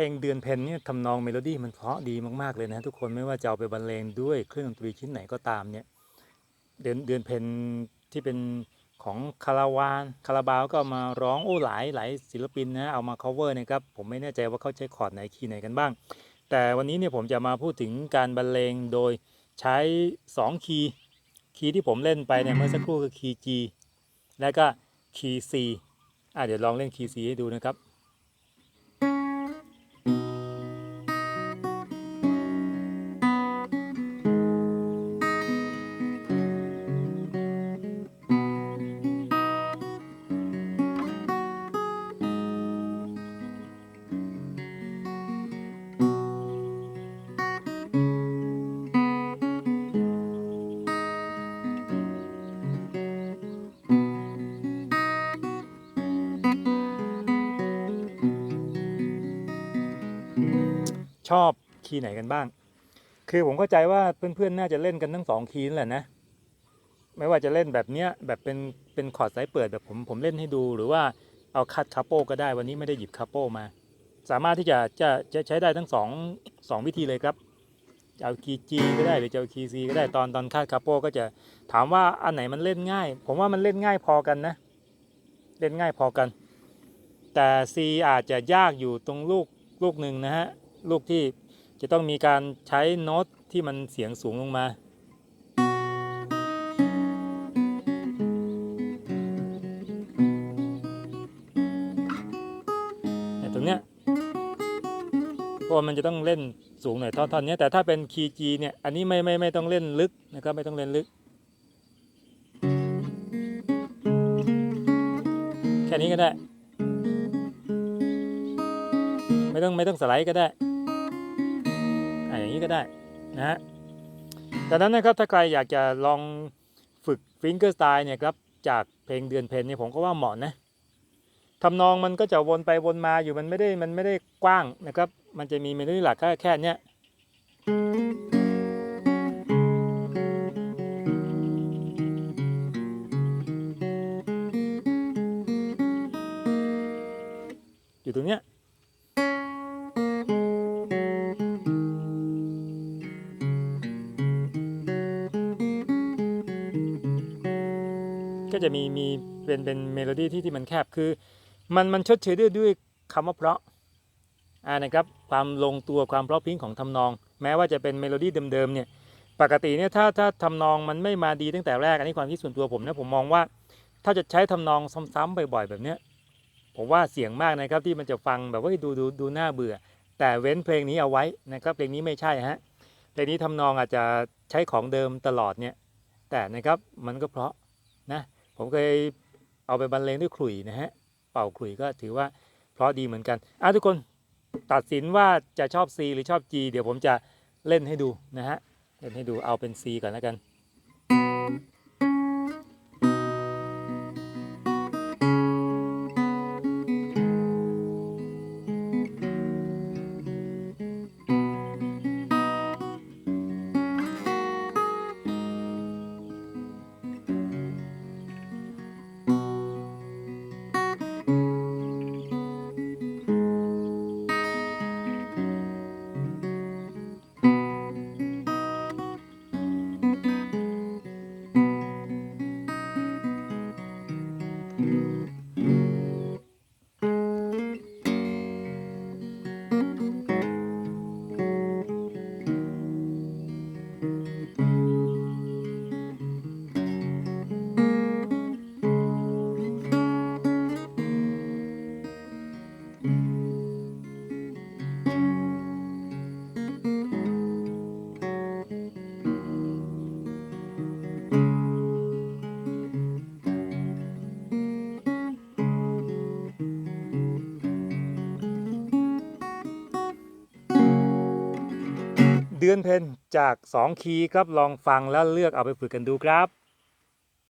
เพลงเดือนเพ็ญเนี่ยทำนองเมโลดี้มันเพราะดีมากๆเลยนะทุกคนไม่ว่าจะเอาไปบรรเลงด้วยเครื่องดนตรีชิ้นไหนก็ตามเนี่ยเดือนเดือนเพ็ญที่เป็นของคาราวานคาราบาวก็เอามาร้องโอ้หลายหลายศิลปินนะเอามา cover นะครับผมไม่แน่ใจว่าเขาใช้คอร์ดไหนคีย์ไหนกันบ้าง แต่วันนี้เนี่ยผมจะมาพูดถึงการบรรเลงโดยใช้ 2 คีย์คีย์ที่ผมเล่นไปเนี่ยเมื่อสักครู่คือคีย์ G และก็คีย์ C อะเดี๋ยวลองเล่นคีย์ C ให้ดูนะครับ ชอบคีย์ไหนกันบ้าง คือผมเข้าใจว่าเพื่อนๆน่าจะเล่นกันทั้งสองคีย์นั่นแหละนะ ไม่ว่าจะเล่นแบบเนี้ยแบบเป็นเป็นคอร์ดสายเปิดแบบผมผมเล่นให้ดู หรือว่าเอาคัดคาโปก็ได้วันนี้ไม่ได้หยิบคาโปมา สามารถที่จะจะจะใช้ได้ทั้งสองสองวิธีเลยครับจะเอาคีย์ G ก็ได้หรือจะเอาคีย์ C ก็ได้ตอนตอนคาดคาโปก็จะถามว่าอันไหนมันเล่นง่าย ผมว่ามันเล่นง่ายพอกันนะ เล่นง่ายพอกัน แต่ C อาจจะยากอยู่ตรงลูกลูกหนึ่งนะฮะ ลูกที่จะต้องมีการใช้โน้ตที่มันเสียงสูงลงมา ตรงเนี้ยเพราะว่ามันจะต้องเล่นสูงหน่อยท่อนๆเนี้ยแต่ถ้าเป็นคีย์ G เนี่ย อันนี้ไม่ไม่ไม่ต้องเล่นลึกนะครับไม่ต้องเล่นลึก แค่นี้ก็ได้ ไม่ต้องไม่ต้องสไลด์ก็ได้ นี้ก็ได้นะฮะดังนั้นนะครับถ้าใครอยากจะลองฝึกฟิงเกอร์สไตล์เนี่ยครับจากเพลงเดือนเพนเนี่ยผมก็ว่าเหมาะนะทำนองมันก็จะวนไปวนมาอยู่มันไม่ได้มันไม่ได้กว้างนะครับ มันจะมีเมโลดี้หลักแค่แค่นี้ จะมีมีเป็นเป็นเมโลดี้ที่ที่มันแคบคือ มันมันชดเชยด้วยด้วยคำว่าเพราะอ่านะครับความลงตัวความเพราะพิ้งของทำนอง แม้ว่าจะเป็นเมโลดี้เดิมๆเนี่ยปกติเนี่ยถ้าถ้าทำนองมันไม่มาดีตั้งแต่แรกอันนี้ความคิดส่วนตัวผมนะผมมองว่า ถ้าจะใช้ทำนองซ้ำๆบ่อย ๆ แบบเนี้ยผมว่าเสี่ยงมากนะครับที่มันจะฟังแบบว่าดูดูดูน่าเบื่อ แต่เว้นเพลงนี้เอาไว้นะครับเพลงนี้ไม่ใช่ฮะเพลงนี้ทำนองอาจจะใช้ของเดิมตลอดเนี่ยแต่นะครับมันก็เพราะ ผมเคยเอาไปบรรเลงด้วยขลุ่ยนะฮะ เป่าขลุ่ยก็ถือว่าเพราะดีเหมือนกันอะทุกคนตัดสินว่าจะชอบ C หรือชอบ G เดี๋ยวผมจะเล่นให้ดูนะฮะ เล่นให้ดูเอาเป็น C ก่อนแล้วกัน เดือนเพนจาก 2 คีย์ครับลองฟังแล้วเลือกเอาไปฝึกกันดูครับ